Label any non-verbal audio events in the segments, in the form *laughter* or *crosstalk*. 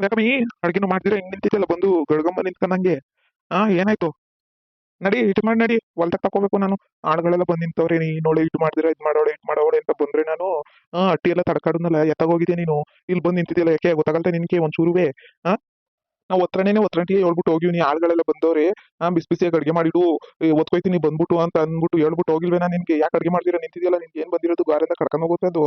ಯಾಕಮ್ಮಿ ಅಡ್ಗೆನು ಮಾಡ್ತೀರಾ ಹಿಂಗ್ ನಿಂತಿದ್ದಲ್ಲ ಬಂದು ಗಡ್ಗಂಬ ನಿಂತ್ಕೊಂಡಂಗೆ ಹಾ ಏನಾಯ್ತು? ನಡಿ ಇಟ್ ಮಾಡಿ, ನಡಿ. ಹೊಲ್ದಾಗ ತಕೋಬೇಕು ನಾನು. ಆಳುಗಳೆಲ್ಲ ಬಂದ್ ನಿಂತವ್ರೆ, ನೀ ನೋಡಿ ಇಟ್ ಮಾಡಿದ್ರೆ, ಇದ್ ಮಾಡೋಳೆ ಇಟ್ ಮಾಡೋಳೆ ಅಂತ ಬಂದ್ರೆ ನಾನು ಹಾ ಅಟ್ಟಿ ಎಲ್ಲ ತಡ್ಕಾಡುನಲ್ಲ ಎತ್ತಾಗೋಗಿದ್ದೆ ನೀನು. ಇಲ್ಲಿ ಬಂದ್ ನಿಂತಿದ್ಯಲ್ಲ, ಯಾಕೆ ಗೊತ್ತಾಗಲ್ತ ನಿನ್ಗೆ ಒಂಚೂರುವೆ? ಹಾ ನಾವು ಒತ್ತರಣೆನೆ ಒತ್ತರಂಟಿಗೆ ಹೇಳ್ಬಿಟ್ಟು ಹೋಗಿವ್ನಿ ಆಳುಗಳೆಲ್ಲ ಬಂದವ್ರೆ. ಹಾ ಬಿಸಿ ಬಿಸಿಯಾಗಿ ಅಡ್ಗೆ ಮಾಡಿಡು ಒತ್ಕೊಯ್ತೀನಿ ಬಂದ್ಬಿಟ್ಟು ಅಂತ ಅಂದ್ಬಿಟ್ಟು ಹೇಳ್ಬಿಟ್ಟು ಹೋಗಿಲ್ವೇನಾ ನಿನ್ಗೆ? ಯಾಕೆ ಅಡ್ಗೆ ಮಾಡ್ತೀರಾ ನಿಂತಿದ್ಯಲ್ಲ, ನಿನ್ಗೆ ಏನ್ ಬಂದಿರೋದು? ಗಾರಿಂದ ಕರ್ಕೊಂಡು ಹೋಗುತ್ತೆ ಅದು.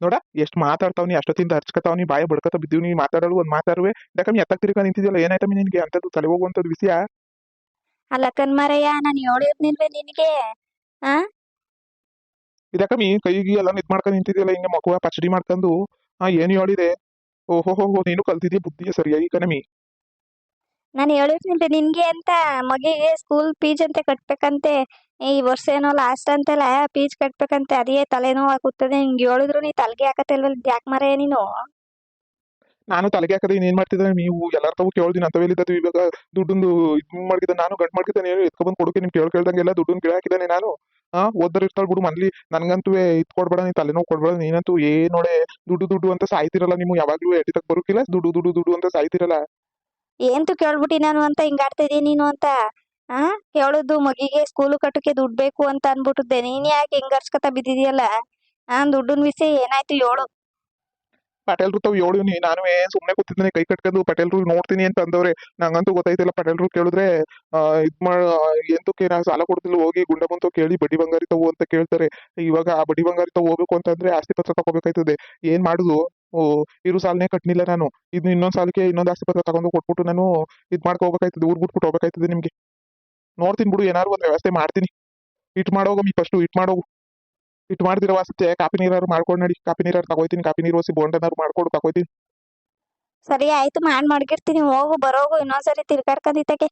ನೋಡ ಎಷ್ಟು ಮಾತಾಡ್ತಾವ್ನಿ ಅಷ್ಟೊತ್ತಿಂದ ಹರ್ಚ್ಕತಾವ್ನಿ ಬಾಯ ಬಡ್ಕತ ಬಿದ್ದೀವಿ ಮಾತಾಡಲು ಒಂದ್ ಮಾತಾಡುವೆ. ಯಾಕಮ್ಮಿ ಎತ್ತಕ್ ತಿರ್ಕ ನಿಂತಿದ್ಯಲ್ಲ ಏನಾಯ್ತಮ್ಮಿ ನಿನ್ಗೆ? ಅಂತದ್ದು ತಲೆ ಹೋಗುವಂಥದ್ದು ವಿಷಯ. ಅಲ್ಲ ಕಣ್ಮರಯ್ಯ ನಾನು ಹೇಳಿರ್ನಿಲ್ವೇ ನಿನಗೆ. ಇದಕ್ಕಮ್ಮಿ ಕೈಗೆ ಎಲ್ಲ ಇದ್ ಮಾಡ್ಕೊಂಡು ನಿಂತಿದ್ಯಲ್ಲ ಹಿಂಗೆ ಮಗುವ ಪಚಡಿ ಮಾಡ್ಕೊಂಡು ಹಾ ಏನು ಹೇಳಿದೆ ಓಹೋ ಹೋ ಹೋ ನೀನು ಕಲ್ತಿದ್ಯಾ ಬುದ್ಧಿಯ ಸರಿಯಾಗಿ ಕಣಮಿ ನಾನು ಹೇಳಿರ್ನಿಲ್ವೇ ನಿನ್ಗೆ ಅಂತ ಮಗಿಗೆ ಸ್ಕೂಲ್ ಫೀಸ್ ಅಂತ ಕಟ್ಬೇಕಂತೆ, ಈ ವರ್ಷ ಏನೋ ಲಾಸ್ಟ್ ಅಂತೆಲ್ಲ ಫೀಸ್ ಕಟ್ಬೇಕಂತೆ, ಅದೇ ತಲೆನೋವು ಆಗುತ್ತದೆ ನಿಂಗೆ ಹೇಳಿದ್ರು ನೀ ತಲೆಗೆ ಹಾಕತ್ತಿಲ್ವಲ್ಲ ಯಾಕೆ ಮರಯ್ಯ ನೀನು? ನಾನು ತಲೆಗೆ ಹಾಕದೆ ಏನ್ ಮಾಡ್ತಿದ್ರೆ ನೀವು ಎಲ್ಲರ ತಾವು ಕೇಳ್ದಿನ ಅಂತವೇಲಿದ್ದು ಇವಾಗ ದುಡ್ಡೊಂದು ಇದು ಮಾಡಿದ ನಾನು ಗಂಟ್ ಮಾಡ್ಕಿದ್ದಾನೆ ಎತ್ಕೊಬಂದು ಕೊಡೋಕೆ ನಿಮ್ ಕೇಳ್ ಕೇಳ್ದಂಗೆಲ್ಲ ದುಡ್ಡನ್ನು ಗಿಡ ಹಾಕಿದ್ದಾನೆ ನಾನು? ಆ ಓದ್ದರ್ ಇರ್ತಾಳೆ ಬಿಡು, ಮನ್ಲಿ ನನಗಂತೂ ಇದ್ ಕೊಡ್ಬೇಡ, ನೀ ತಲೆನೋವು ಕೊಡ್ಬೇಡ, ನೀನಂತೂ ಏನ್ ನೋಡೆ, ದುಡ್ಡು ದುಡ್ಡು ಅಂತ ಸಾಯ್ತಿರಲ್ಲ ನೀವು ಯಾವಾಗಲೂ ಎಟ್ಟಿತಕ್ ಬರೋಕಿಲ್ಲ, ದುಡ್ಡು ದುಡ್ಡು ದುಡ್ಡು ಅಂತ ಸಾಯ್ತಿರಲ್ಲ. ಏಂತು ಕೇಳ್ಬಿಟ್ಟಿ ನಾನು ಅಂತ ಹಿಂಗಾಡ್ತಾ ಇದೀಯ ನೀನು ಅಂತ? ಆ? ಹೇಳುದು ಮಗಿಗೆ ಸ್ಕೂಲ್ ಕಟ್ಟಕ್ಕೆ ದುಡ್ಡು ಬೇಕು ಅಂತ ಅನ್ಬಿಟ್ಟಿದ್ದೆ. ನೀನ್ ಯಾಕೆ ಹಿಂಗರ್ಸ್ಕತ ಬಿದ್ದಿದ್ಯಲ್ಲ? ಆ ದುಡ್ಡನ್ ವಿಷಯ ಏನಾಯ್ತು ಹೇಳು. ಪಟೇಲ್ರು ತಾವ್ ಹೇಳಿವ್ನಿ ನಾನು ಸುಮ್ನೆ ಕೂತಿದ್ದೀನಿ, ಕೈ ಕಟ್ಕೊಂಡು ಪಟೇಲ್ರು ನೋಡ್ತೀನಿ ಅಂತ ಅಂದವ್ರೆ. ನಂಗಂತೂ ಗೊತ್ತಾಯ್ತಿಲ್ಲ ಪಟೇಲ್ರು ಕೇಳಿದ್ರೆ ಇದ್ ಮಾಡ ಎಂತಕ್ಕೆ ನಾ ಸಾಲ ಕೊಡ್ತಿಲ್ಲ ಹೋಗಿ ಗುಂಡ ಬಂತು ಕೇಳಿ ಬಡ್ಡಿ ಬಂಗಾರಿ ತಗೋ ಅಂತ ಕೇಳ್ತಾರೆ. ಇವಾಗ ಆ ಬಡ್ಡಿ ಬಂಗಾರಿ ತಗೋಬೇಕು ಅಂತಂದ್ರೆ ಆಸ್ತಿ ಪತ್ರ ತಗೋಬೇಕಾಯ್ತದೆ ಏನ್ ಮಾಡುದು? ಇರು ಸಾಲನೇ ಕಟ್ನಿಲ್ಲ ನಾನು. ಇದು ಇನ್ನೊಂದು ಸಾಲಕ್ಕೆ ಇನ್ನೊಂದು ಆಸ್ತಿ ಪತ್ರ ತಗೊಂಡು ಕೊಟ್ಬಿಟ್ಟು ನಾನು ಇದು ಮಾಡ್ಕೋಬೇಕಾಯ್ತದೆ ಊರ್ ಬಿಟ್ಬಿಟ್ಟು ಹೋಗ್ಬೇಕಾಯ್ತದೆ ನಿಮಗೆ. ನೋಡ್ತೀನಿ ಬಿಡು ಏನಾದ್ರು ಒಂದ್ ವ್ಯವಸ್ಥೆ ಮಾಡ್ತೀನಿ. ಇಟ್ ಮಾಡೋಗಮ್ಮಿ ಫಸ್ಟು ಇಟ್ ಮಾಡೋಗು ಇಟ್ ಮಾಡ್ದಿರೋ ವಾಸತ್ತೆ ಕಾಪಿ ನೀರಾರು ಮಾಡ್ಕೊಂಡು ನಡಿ. ಕಾಪಿ ನೀರಾರು ತಗೋತೀನಿ ಕಾಪಿ ನೀರು ಓಸಿ ಬೋಂಡನಾರು ಮಾಡ್ಕೊಂಡು ತಗೋತೀನಿ ಸರಿ ಆಯ್ತು ಮಾಡ್ ಮಾಡ್ಕಿರ್ತೀನಿ ಹೋಗು ಬರೋಗು ಇನ್ನೊಂದ್ಸರಿ ತಿರ್ಗಾಡ್ಕೊಂಡಿದ್ದಕ್ಕೆ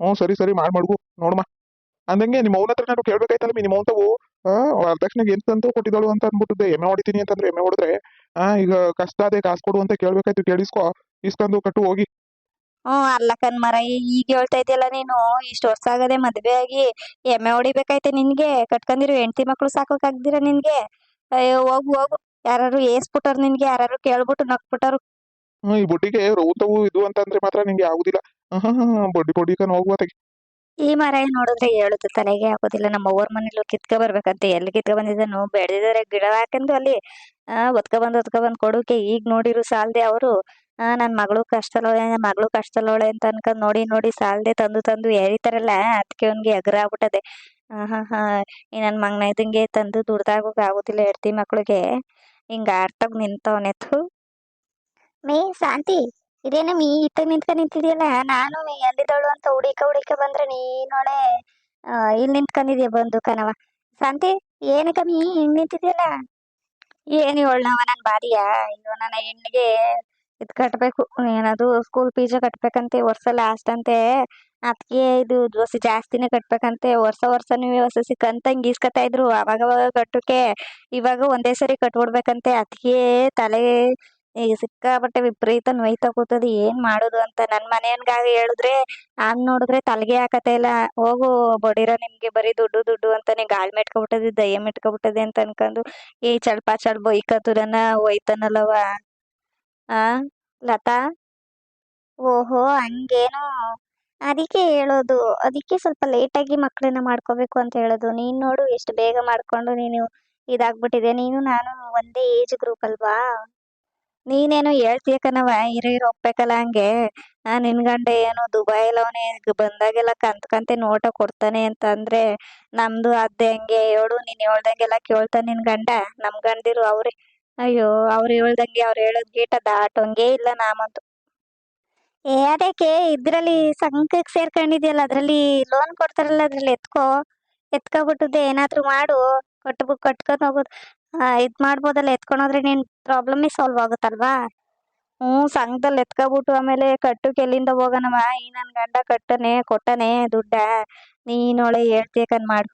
ಹ್ಞೂ ಸರಿ ಸರಿ ಮಾಡ್ ಮಾಡ್ಗು. ನೋಡಮ್ಮ ಅಂದಂಗೆ ನಿಮ್ಮ ಅವನ ಹತ್ರ ನಾನು ಕೇಳ್ಬೇಕಾಯ್ತಲ್ಲ ನಿಮ್ಮ ಅವನವು ವರದಕ್ಷಿಣೆಗೆ ಎಂತಂತೂ ಕೊಟ್ಟಿದ್ದಾಳು ಅಂತ ಅಂದ್ಬಿಟ್ಟಿದ್ದೆ ಎಮ್ಮೆ ಹೊಡಿತೀನಿ ಅಂತಂದ್ರೆ ಎಮ್ಮೆ ಹೊಡೆದ್ರೆ ಆ ಈಗ ಕಷ್ಟ ಅದೇ ಕಾಸು ಕೊಡು ಅಂತ ಕೇಳ್ಬೇಕಾಯ್ತು ಕೇಳಿಸ್ಕೊ. ಇಸ್ಕೊಂಡು ಕಟ್ಟು ಹೋಗಿ. ಹ್ಮ್ ಅಲ್ಲ ಕಣ್ಮರ ಈಗ ಹೇಳ್ತಾ ಇದೆಯಲ್ಲ ನೀನು ಇಷ್ಟು ವರ್ಷ ಆಗದೆ ಮದ್ವೆ ಆಗಿ ಎಮ್ಮೆ ಹೊಡಿಬೇಕಾಯ್ತೆ ನಿನ್ಗೆ. ಕಟ್ಕೊಂಡಿರೋ ಹೆಂಡತಿ ಮಕ್ಳು ಸಾಕೋಕಾಗ್ದಿರ ನಿನ್ಗೆ. ಅಯ್ಯೋ ಹೋಗು ಹೋಗು. ಯಾರು ಏಸ್ಬಿಟ್ಟಾರ ನಿನ್ಗೆ ಯಾರು ಕೇಳ್ಬಿಟ್ಟು ನಕ್ಬಿಟ್ಟಾರು ಹ್ಮ್ ಈ ಬುಡ್ಡಿಗೆ ರೌತವು ಇದು ಅಂತಂದ್ರೆ ಮಾತ್ರ ನಿಂಗೆ ಆಗುದಿಲ್ಲ. ಹ್ಮ್ ಬಡ್ಡಿ ಬಡ್ಡಿ ಕನ್ ಹೋಗುವ ತೆಗಿ ಈ ಮರ ನೋಡಿದ್ರೆ ಹೇಳುದು ತಲೆಗೆ ಹಾಕೋದಿಲ್ಲ ನಮ್ಮ ಅವ್ರ ಮನೇಲಿ ಕಿತ್ಕೊ ಬರ್ಬೇಕಂತೆ. ಎಲ್ಲಿ ಕಿತ್ಕೊ ಬಂದಿದ್ದಾನು ಬೆಳೆದಿದ್ದಾರೆ ಗಿಡ ಹಾಕಂದು ಅಲ್ಲಿ ಒತ್ಕೊ ಬಂದ್ ಒತ್ಕೊ ಬಂದ್ ಕೊಡೋಕೆ ಈಗ ನೋಡಿರು ಸಾಲ್ದೆ ಅವರು, ಆ, ನನ್ ಮಗಳು ಕಷ್ಟಲ್ಲೋಳೆ ಮಗಳು ಕಷ್ಟಲೋಳೆ ಅಂತ ಅನ್ಕೊಂಡ್ ನೋಡಿ ನೋಡಿ ಸಾಲ್ದೆ ತಂದು ತಂದು ಎರಿತಾರಲ್ಲ ಅದಕ್ಕೆ ಅವ್ನಿಗೆ ಎಗರ ಆಗ್ಬಿಟ್ಟದೆ. ಹಾ ಹಾ, ಈ ನನ್ ಮಗನ ಇದಂಗೆ ತಂದು ದುಡ್ದಾಗೋಕ್ ಆಗೋದಿಲ್ಲ ಹೆಡ್ತಿ ಮಕ್ಳಿಗೆ. ಹಿಂಗ ಆಡ್ತಾಗ ನಿಂತವನೆ ಮೇ, ಶಾಂತಿ. ಇದೇನ ಮೀ ಇತ್ತಾಗ ನಿಂತ್ಕೊಂಡ್ ನಿಂತಿದ್ಯಲ್ಲ, ನಾನು ಮೀ ಎಲ್ಲಿದ್ದವಳು ಅಂತ ಹುಡಿಕ ಹುಡಿಕ ಬಂದ್ರೆ ನೀನೊಳೆ ಇಲ್ಲಿ ನಿಂತ್ಕೊಂಡಿದ್ಯ ಬಂದು ಕಣವ ಶಾಂತಿ, ಏನಕ್ಕ ಮೀ ಹಿಂಗ್ ನಿಂತಿದ್ಯಲ್ಲ? ಏನು ಇವಳ್ನವ ನನ್ ಬಾರಿಯ ಇವ ನನ್ನ ಹೆಣ್ಣಿಗೆ ಇದ್ ಕಟ್ಬೇಕು, ಏನದು ಸ್ಕೂಲ್ ಫೀಸ್ ಕಟ್ಬೇಕಂತೆ, ವರ್ಷ ಲಾಸ್ಟ್ ಅಂತೆ. ಅದಕ್ಕೆ ಇದು ದೋಸೆ ಜಾಸ್ತಿನೇ ಕಟ್ಬೇಕಂತೆ. ವರ್ಷ ವರ್ಷ ನೀವು ಹೊಸ ಕಂತಂಗ್ ಗೀಸ್ಕೊತಾ ಇದ್ರು ಅವಾಗ ಅವಾಗ ಕಟ್ಟೋಕೆ, ಇವಾಗ ಒಂದೇ ಸರಿ ಕಟ್ಬಿಡ್ಬೇಕಂತೆ ಅದಕ್ಕೆ ತಲೆ ಈಗ ಸಿಕ್ಕಾಪಟ್ಟೆ ವಿಪರೀತ ನೋಯ್ತಾ ಕೂತದೆ, ಏನ್ ಮಾಡೋದು ಅಂತ. ನನ್ ಮನೆಯನ್ಗಾಗ ಹೇಳಿದ್ರೆ ಹಂಗ್ ನೋಡಿದ್ರೆ ತಲೆಗೆ ಹಾಕತ್ತೆ ಇಲ್ಲ. ಹೋಗು, ಬಡೀರ ನಿಮ್ಗೆ ಬರೀ ದುಡ್ಡು ದುಡ್ಡು ಅಂತಾನೆ ಗಾಳಿ ಮೆಟ್ಕೊಬಿಟ್ಟದೆ ದಯ್ಯ ಮೆಟ್ಕೊಬಿಟ್ಟದೆ ಅಂತ ಅನ್ಕೊಂಡು ಈ ಪಾ, ಚಳ್ ಬೈಕತುರನ ಒಯ್ತಾನಲ್ಲವ ಆ, ಲತಾ? ಓಹೋ, ಹಂಗೇನು. ಅದಕ್ಕೆ ಹೇಳೋದು, ಅದಕ್ಕೆ ಸ್ವಲ್ಪ ಲೇಟಾಗಿ ಮಕ್ಕಳನ್ನ ಮಾಡ್ಕೋಬೇಕು ಅಂತ ಹೇಳೋದು. ನೀನ್ ನೋಡು, ಎಷ್ಟು ಬೇಗ ಮಾಡ್ಕೊಂಡು ನೀನು ಇದಾಗ್ಬಿಟ್ಟಿದೆ. ನೀನು, ನಾನು ಒಂದೇ ಏಜ್ ಗ್ರೂಪ್ ಅಲ್ವಾ? ನೀನೇನೋ ಹೇಳ್ತೀಯ ಕಣವ ಇರೋ ಇರು ಹಂಗೆ. ಆ, ನಿನ್ ಗಂಡ ಏನು ದುಬೈಲ್ ಅವನೇ ಬಂದಾಗೆಲ್ಲ ಕಂತ್ ಕಂತೆ ನೋಟ ಕೊಡ್ತಾನೆ ಅಂತ ಅಂದ್ರೆ ನಮ್ದು ಅದೇ ಹಂಗೆ. ಹೇಳು, ನೀನ್ ಹೇಳ್ದಂಗೆಲ್ಲ ಕೇಳ್ತಾನೆ ನಿನ್ ಗಂಡ. ನಮ್ ಗಂಡಿರು ಅವ್ರೆ. ಅಯ್ಯೋ, ಅವ್ರ ಹೇಳ್ದಂಗೆ ಅವ್ರು ಹೇಳೋದ್ ಗೀಟ ದಾಟೋಂಗೇ ಇಲ್ಲ ನಾಮಂತು ಏ ಅದಕ್ಕೆ ಇದ್ರಲ್ಲಿ ಸಂಘಕ್ಕೆ ಸೇರ್ಕೊಂಡಿದ್ಯಲ್ಲ, ಅದ್ರಲ್ಲಿ ಲೋನ್ ಕೊಡ್ತಾರಲ್ಲ ಅದ್ರಲ್ಲಿ ಎತ್ಕೋ? ಎತ್ಕೊಬಿಟ್ಟದ್ದು ಏನಾದ್ರು ಮಾಡು. ಕಟ್ಬು, ಕಟ್ಕೊಂಡ್ ಹೋಗೋದು. ಇದ್ ಮಾಡ್ಬೋದಲ್ಲ, ಎತ್ಕೊಂಡೋದ್ರೆ ನಿನ್ ಪ್ರಾಬ್ಲಮ್ಮೇ ಸಾಲ್ವ್ ಆಗುತ್ತಲ್ವಾ? ಹ್ಮ್ ಸಂಘದಲ್ಲಿ ಎತ್ಕೊಬಿಟ್ಟು ಆಮೇಲೆ ಕಟ್ಟು ಎಲ್ಲಿಂದ ಹೋಗೋಣವ ಈ ನನ್ ಗಂಡ ಕಟ್ಟನೆ, ಕೊಟ್ಟನೆ ದುಡ್ಡ. ನೀನೊಳೆ ಹೇಳ್ತೇಕನ್ ಮಾಡು.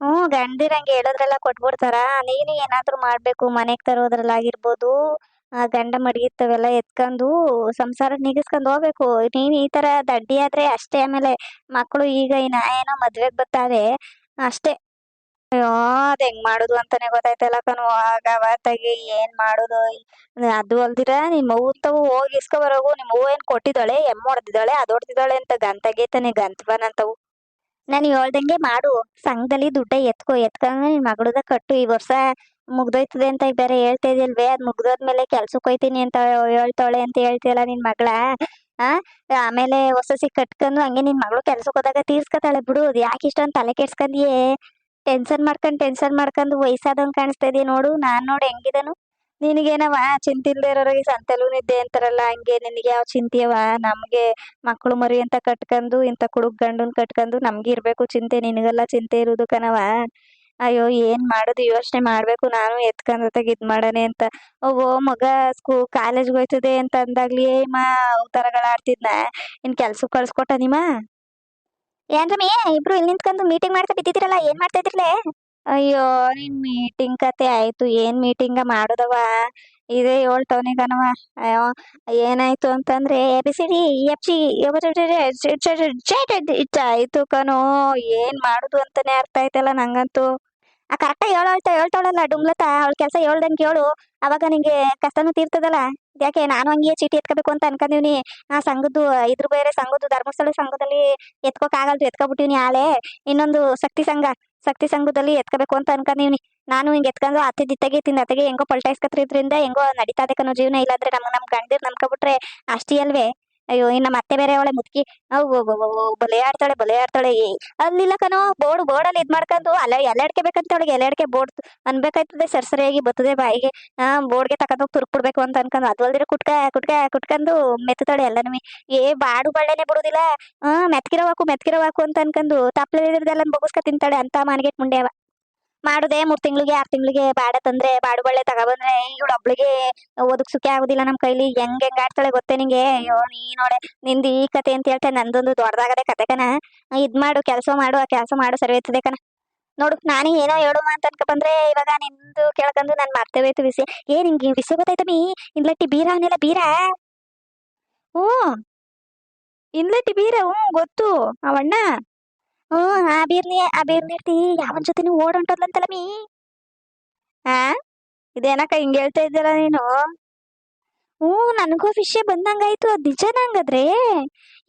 ಹ್ಮ್ ಗಂಡಿರಂಗೆ ಹೇಳಿದ್ರೆಲ್ಲ ಕೊಟ್ಬಿಡ್ತಾರ. ನೀನು ಏನಾದರೂ ಮಾಡಬೇಕು, ಮನೆಗೆ ತರೋದ್ರಲ್ಲಾಗಿರ್ಬೋದು ಗಂಡ ಮಡಗಿರ್ತವೆಲ್ಲ ಎತ್ಕೊಂಡು ಸಂಸಾರ ನೀಗಿಸ್ಕೊಂಡ್ ಹೋಗ್ಬೇಕು. ನೀನ್ ಈ ತರ ದಡ್ಡಿ ಆದ್ರೆ ಅಷ್ಟೇ, ಆಮೇಲೆ ಮಕ್ಕಳು ಈಗ ಇನ್ನ ಏನೋ ಮದ್ವೆಗ್ ಬರ್ತಾವೆ, ಅಷ್ಟೇ. ಅಯ್ಯೋ, ಅದ್ ಹೆಂಗ್ ಮಾಡುದು ಅಂತಾನೆ ಗೊತ್ತಾಯ್ತಲ್ಲ ಕಣೋ. ಆಗ ಅವತ್ತಾಗಿ ಏನ್ ಮಾಡುದು? ಅದು ಅಲ್ದಿರ ನಿಮ್ಮ ಅವ್ವಂತವು ತವ ಹೋಗಿ ಇಸ್ಕೊ ಬರೋಗು ನಿಮ್ಮ ಅವ್ವ ಏನ್ ಕೊಟ್ಟಿದ್ದಾಳೆ? ಎಮ್ಮ ಹೊಡೆದಿದ್ದಾಳೆ? ಅದ್ ಅಂತ ಗಂತಗೈತಾನೆ ಗಂತವನಂತವು ನಾನು ಹೇಳ್ದಂಗೆ ಮಾಡು. ಸಂಘದಲ್ಲಿ ದುಡ್ಡ ಎತ್ಕೋ ಎತ್ಕೊಂಡ್ ನಿನ್ ಮಗಳದ ಕಟ್ಟು. ಈ ವರ್ಷ ಮುಗ್ದೋಯ್ತದೆ ಅಂತ ಬೇರೆ ಹೇಳ್ತಾ ಇದಲ್ವೇ ಅದ್ ಮುಗ್ದಾದ್ಮೇಲೆ ಕೆಲ್ಸಕ್ಕೆ ಹೋಯ್ತೀನಿ ಅಂತ ಹೇಳ್ತಾಳೆ ಅಂತ ಹೇಳ್ತಿಯಲ್ಲ ನಿನ್ ಮಗಳ. ಆ, ಆಮೇಲೆ ಹೊಸಸಿ ಕಟ್ಕೊಂಡು ಹಂಗೆ ನಿನ್ ಮಗಳು ಕೆಲ್ಸಕ್ಕೆ ಹೋದಾಗ ತೀರ್ಸ್ಕೊತಾಳೆ ಬಿಡು. ಯಾಕೆ ಇಷ್ಟೊಂದು ತಲೆ ಕೆಡ್ಸ್ಕೊಂಡಿಯೇ ಟೆನ್ಷನ್ ಮಾಡ್ಕೊಂಡ್, ಟೆನ್ಷನ್ ಮಾಡ್ಕೊಂಡು ವಯಸ್ಸಾದವನ್ ಕಾಣಿಸ್ತಾ ಇದೀಯ ನೋಡು, ನಾನ್ ನೋಡ್ ಹೆಂಗಿದನು. ನಿನಗೇನವ ಚಿಂತೆ ಇಲ್ದೇ ಇರೋರಿಗೆ ಸಂತೆಲೂ ನಿದ್ದೆ ಅಂತಾರಲ್ಲ, ಹಂಗೆ ನಿನಗೆ ಯಾವ ಚಿಂತೆಯವ? ನಮ್ಗೆ ಮಕ್ಕಳು ಮರಿ ಅಂತ ಕಟ್ಕೊಂಡು ಇಂಥ ಕುಡುಕ್ ಗಂಡನ್ ಕಟ್ಕೊಂಡು ನಮ್ಗೆ ಇರ್ಬೇಕು ಚಿಂತೆ, ನಿನಗೆಲ್ಲ ಚಿಂತೆ ಇರೋದು ಕಣವ. ಅಯ್ಯೋ, ಏನ್ ಮಾಡೋದು? ಯೋಚನೆ ಮಾಡ್ಬೇಕು ನಾನು ಎತ್ಕೊಂಡತ್ತಾಗ ಇದ್ ಮಾಡನೆ ಅಂತ. ಓ ಮಗ ಸ್ಕೂ, ಕಾಲೇಜ್ಗೆ ಹೋಯ್ತದೆ ಅಂತ ಅಂದಾಗ್ಲಿ ಮಾ ಅವತಾರಗಳ ಆಡ್ತಿದ್ನ? ಇನ್ ಕೆಲ್ಸಕ್ಕೆ ಕಳ್ಸ್ಕೊಟ್ಟ ನಿಮ್ಮ ಏನ್ರಮ್ಮಿ ಇಬ್ರು ಇಲ್ಲಿ ನಿಂತ್ಕೊಂಡು ಮೀಟಿಂಗ್ ಮಾಡ್ತಾ ಬಿದ್ದಿದ್ರಲ್ಲ ಏನ್ ಮಾಡ್ತಾ ಇದ್ರಲೇ ಅಯ್ಯೋ ನಿನ್ ಮೀಟಿಂಗ್ ಕತೆ ಆಯ್ತು ಏನ್ ಮೀಟಿಂಗ ಮಾಡೋದವ ಇದೇ ಏಳ್ ಟೋನಿಗನವ ಅಯ್ಯೋ ಏನಾಯ್ತು ಅಂತಂದ್ರೆ ಎ ಸಿ ಡಿ ಎಫ್ ಆಯ್ತು ಕಣೋ ಏನ್ ಮಾಡುದು ಅಂತಾನೆ ಅರ್ಥ ಆಯ್ತಲ್ಲ ನಂಗಂತೂ ಆ ಕರೆಕ್ಟಾಗಿ ಹೇಳೋ ಹೇಳ್ತಾ ಹೇಳ್ತಾಳಲ್ಲ ಡುಮ್ಲತ, ಅವಳ ಕೆಲಸ ಹೇಳ್ದಂಗೆ ಕೇಳು. ಅವಾಗ ನಿಂಗೆ ಕಷ್ಟನೂ ತೀರ್ತದಲ್ಲ? ಯಾಕೆ ನಾನು ಹಂಗೆ ಚೀಟಿ ಎತ್ಕೋಬೇಕು ಅಂತ ಅನ್ಕೊಂಡಿವ್ನಿ ಆ ಸಂಘದ್ದು, ಇದ್ರ ಬೇರೆ ಸಂಘದ್ದು, ಧರ್ಮಸ್ಥಳ ಸಂಘದಲ್ಲಿ ಎತ್ಕೋಕ್ ಆಗಲ್ದು, ಎತ್ಕೊಬಿಟ್ಟಿವ್ನಿ ಆಳೆ. ಇನ್ನೊಂದು ಶಕ್ತಿ ಸಂಘ, ಶಕ್ತಿ ಸಂಘದಲ್ಲಿ ಎತ್ಕೋಬೇಕು ಅಂತ ಅನ್ಕೊಂಡಿವ್ನಿ ನಾನು ಹಿಂಗೆ ಎತ್ಕೊಂಡು ಅತ್ತೆ ದಿತ್ತಗೆ ತಿಂದ ಅತ್ತೆಗೆ ಹೆಂಗೋ ಪಲ್ಟಾಯಿಸ್ಕತ್ರಿದ್ರಿಂದ ಹೆಂಗೋ ನಡೀತಾದೆ ಕಣೋ ಜೀವನ. ಇಲ್ಲಾಂದ್ರೆ ನಮ್ಗೆ ನಮ್ಮ ಗಂಡಿರ್ ನಂಬ್ಕೊಬಿಟ್ರೆ ಅಷ್ಟೇ ಅಲ್ವೇ? ಅಯ್ಯೋ, ಇನ್ನ ಮತ್ತೆ ಬೇರೆ ಅವಳೆ ಮುದುಕಿ ಬಲೆ ಆಡ್ತಾಳೆ ಬಲೆ ಆಡ್ತಾಳೆ ಅಲ್ಲಿಲ್ಲ ಕಣೋ, ಬೋರ್ಡ್, ಬೋರ್ಡಲ್ಲಿ ಇದು ಮಾಡ್ಕೊಂಡು, ಅಲ್ಲ, ಎಲೆ ಅಡ್ಕೆಬೇಕಂತ ಅವಳಿಗೆ ಎಲೆ ಅಡ್ಕೆ ಬೋರ್ಡ್ ಅನ್ಬೇಕಾಯ್ತದೆ ಸರ್, ಸರಿಯಾಗಿ ಬರ್ತದೆ ಬಾಯಿಗೆ. ಆ, ಬೋರ್ಡ್ಗೆ ತಕೊಂಡೋಗಿ ತುರ್ಕ್ಬಿಡ್ಬೇಕು ಅಂತ ಅನ್ಕೊಂಡು, ಅದು ಅಲ್ದಿರ ಕುಟ್ಕ ಕುಟ್ಕ, ಕುಟ್ಕೊಂಡು ಮೆತ್ತತಾಳೆ ಎಲ್ಲನೂ. ಏ, ಬಾಡು ಬಳ್ಳೆನೆ ಬಿಡುದಿಲ್ಲ. ಆ ಮೆತ್ಕಿರವಾಕು ಮೆತ್ಕಿರವಾಕು ಅಂತ ಅನ್ಕೊಂಡು ತಪ್ಪಲೆಲ್ಲ ಬೊಗಸ್ಕ ತಿಂತಾಳೆ ಅಂತ ಮಾನ್ಗೆಟ್ ಮುಂಡೆ ಅವ. ಮಾಡುದೆ ಮೂರ್ ತಿಂಗಳಿಗೆ, ಆರ್ ತಿಂಗಳಿಗೆ ಬಾಡ ತಂದ್ರೆ ಬಾಡು ಬಳ್ಳೆ ತಗೊಬಂದ್ರೆ ಇವಳು ಒಬ್ಳಿಗೆ ಸುಖ ಆಗುದಿಲ್ಲ ನಮ್ ಕೈಲಿ. ಹೆಂಗ್ ಹೆಂಗ್ ಆಡ್ತಾಳೆ ಗೊತ್ತೇ ನಿಂಗೆ? ಅಯ್ಯೋ, ನೀ ನೋಡೆ, ನಿಂದ ಈ ಕತೆ ಅಂತ ಹೇಳ್ತಾ ನಂದೊಂದು ದೊಡ್ಡದಾಗದೆ ಕತೆ ಕಣ. ಇದ್ ಮಾಡು, ಕೆಲಸ ಮಾಡು, ಆ ಕೆಲಸ ಮಾಡು, ಸರಿ ಹೋಯ್ತದೆ ಕಣ. ನೋಡು, ನಾನು ಏನೋ ಹೇಳು ಅಂತ ಅನ್ಕ ಬಂದ್ರೆ ಇವಾಗ ನಿಂದು ಕೇಳ್ಕೊಂಡು ನಾನು ಮಾಡ್ತೇವೆ ಆಯ್ತು ವಿಷಯ ಏ, ನಿಂಗೆ ವಿಷಯ ಗೊತ್ತಾಯ್ತ ಮೀ ಇನ್ಲಟ್ಟಿ ಬೀರ ಅವನೆಲ್ಲ ಬೀರ? ಹ್ಞೂ. ಇನ್ಲಟ್ಟಿ ಬೀರ? ಹ್ಞೂ, ಗೊತ್ತು. ಅವಣ್ಣ. ಹ್ಞೂ ಆ ಬೀರ್ಲಿ ಆ ಬೀರ್ಲಿ ಇರ್ತಿ ಯಾವನ್ ಜೊತೆ ನೀವು ಓಡೊಂಟದ್ಲಂತಲ್ಲ ಮೀ? ಆ? ಇದೇನಕ್ಕ ಹಿಂಗ್ ಹೇಳ್ತಾ ಇದ್ದೀರ ನೀನು? ಹ್ಞೂ, ನನಗೂ ವಿಷಯ ಬಂದಂಗಾಯ್ತು, ಅದು ನಿಜ ನಂಗದ್ರೆ.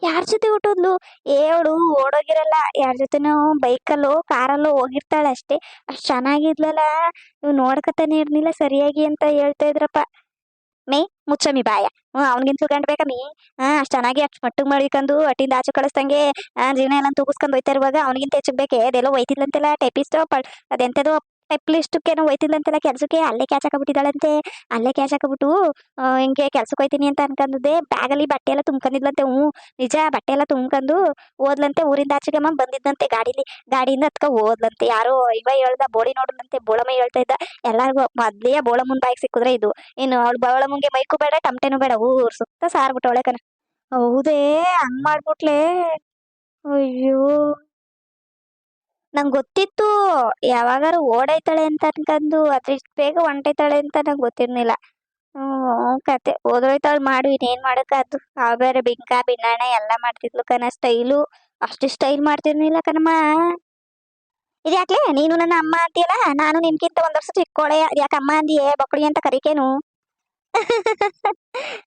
ಯಾರ ಜೊತೆ ಹುಟ್ಟೋದ್ಲು? ಏ, ಅವಳು ಓಡೋಗಿರಲ್ಲ, ಯಾರ ಜೊತೆನೋ ಬೈಕಲ್ಲೋ, ಕಾರಲ್ಲೋ ಹೋಗಿರ್ತಾಳೆ ಅಷ್ಟೇ. ಅಷ್ಟು ಚೆನ್ನಾಗಿದ್ಲಲ್ಲ ನೀವು ನೋಡ್ಕತಾನೆ ಇರ್ಲಿಲ್ಲ, ಸರಿಯಾಗಿ ಅಂತ ಹೇಳ್ತಾ ಇದ್ರಪ್ಪ. ಮೇ? ಮುಚ್ಚಮಿ ಬಾಯ. ಹ್ಞೂ ಅವ್ನಿಗಿಂತ ಗಂಡ್ ಬೇಕಮ್ಮಿ. ಹಾ, ಅಷ್ಟು ಚೆನ್ನಾಗಿ ಅಷ್ಟು ಮಟ್ಟಿಗೆ ಮಾಡಿಕೊಂಡು ಅಟ್ಟಿಂದ ಆಚೆ ಕಳಿಸ್ದಂಗೆ ಜೀವನ ಎಲ್ಲ ತೂಗಿಸ್ಕೊಂಡು ಹೋಯ್ತಾ ಇರುವಾಗ ಅವನಿಗಿಂತ ಹೆಚ್ಚಿಗೆ ಬೇಕೆ? ಅದೆಲ್ಲ ಒಯ್ತಿದ್ಲಂತೆಲ್ಲ, ಟೈಪಿಸ್ಟ್ ಅದೆಂತದೋ ಟೈಪ್ಲಿಸ್ಟ್ಕೇನೋ ಒಯ್ತಿದ್ಲಂತೆಲ್ಲ ಕೆಲ್ಸಕ್ಕೆ ಅಲ್ಲೇ ಕ್ಯಾಚ್ ಹಾಕಬಿಟ್ಟಿದ್ದಾಳಂತೆ. ಅಲ್ಲೇ ಕ್ಯಾಚ್ ಹಾಕಬಿಟ್ಟು ಹಿಂಗೆ ಕೆಲ್ಸಕ್ಕೆ ಹೋಯ್ತೀನಿ ಅಂತ ಅನ್ಕೊಂಡಿದ್ದೆ ಬ್ಯಾಗಲ್ಲಿ ಬಟ್ಟೆ ಎಲ್ಲ ತುಂಬ್ಕೊಂಡಿದ್ಲಂತೆ ಹ್ಞೂ. ನಿಜ, ಬಟ್ಟೆ ಎಲ್ಲ ತುಂಬ್ಕೊಂಡು ಓದ್ಲಂತೆ, ಊರಿಂದ ಆಚೆಗಮ್ಮ ಬಂದಿದ್ದಂತೆ ಗಾಡಿಲಿ. ಗಾಡಿಯಿಂದ ಹತ್ಕ ಓದ್ಲಂತೆ. ಯಾರೋ ಇವ ಹೇಳ್ದ, ಬೋಳಿ ನೋಡಿದಂತೆ ಬೋಳಮ್ಮ ಹೇಳ್ತಾ ಇದ್ದ. ಎಲ್ಲಾರ್ಗು ಮೊದ್ಲೇ ಬೋಳಮ್ಮನ ಬಾಯಿಗೆ ಸಿಕ್ಕಿದ್ರೆ ಇದು. ಇನ್ನು ಅವಳು ಬೋಳಮ್ಮಂಗೆ ಮೈಕು ಬೇಡ, ಟಮಟೆನು ಬೇಡ ಊರ್ ಸುತ್ತ ಸಾರ್ಬಿಟ್ಟವಳೆ ಕಣ. ಹೌದೇ, ಹಂಗ್ ಮಾಡ್ಬಿಟ್ಲೆ. ಅಯ್ಯೋ. ನಂಗೆ ಗೊತ್ತಿತ್ತು ಯಾವಾಗಾರು ಓಡೈತಾಳೆ ಅಂತ ಅನ್ಕೊಂಡು ಅದ್ರಿಷ್ಟು ಬೇಗ ಹೊಂಟೈತಾಳೆ ಅಂತ ನಂಗೆ ಗೊತ್ತಿರ್ಲಿಲ್ಲ. ಹ್ಮ್, ಕತೆ ಓದೋಯ್ತಾಳೆ ಮಾಡು, ಇನ್ನೇನು ಮಾಡೋಕ್ಕಾದ್ದು ಆ ಬೇರೆ ಬಿಂಕ ಬಿನ್ನಾಣ ಎಲ್ಲ ಮಾಡ್ತಿದ್ಲು ಕಣ ಸ್ಟೈಲು. ಅಷ್ಟು ಸ್ಟೈಲ್ ಮಾಡ್ತಿರ್ಲಿಲ್ಲ ಕಣಮ್ಮ. ಇದ್ಯಾಕ್ಲೆ? ನೀನು ನನ್ನ ಅಮ್ಮ ಅಂತೀಯಲ್ಲ? ನಾನು ನಿನ್ಕಿಂತ ಒಂದು ವರ್ಷ ಚಿಕ್ಕೋಳೆ. ಯಾಕೆ ಅಮ್ಮ ಅಂದಿಯೇ? ಬಕ್ಕಳಿ ಅಂತ ಕರಿಕೇನು? *laughs*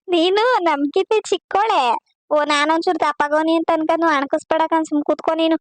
ನೀನು ನಮ್ಕಿಂತ ಚಿಕ್ಕೋಳೆ. ಓ, ನಾನೊಂಚೂರು ದಪ್ಪಗೋನಿ ಅಂತ ಅನ್ಕೊಂಡು ಅಣಕಿಸ್ಬೇಡ ಸುಮ್ ಕೂತ್ಕೊ ನೀನು.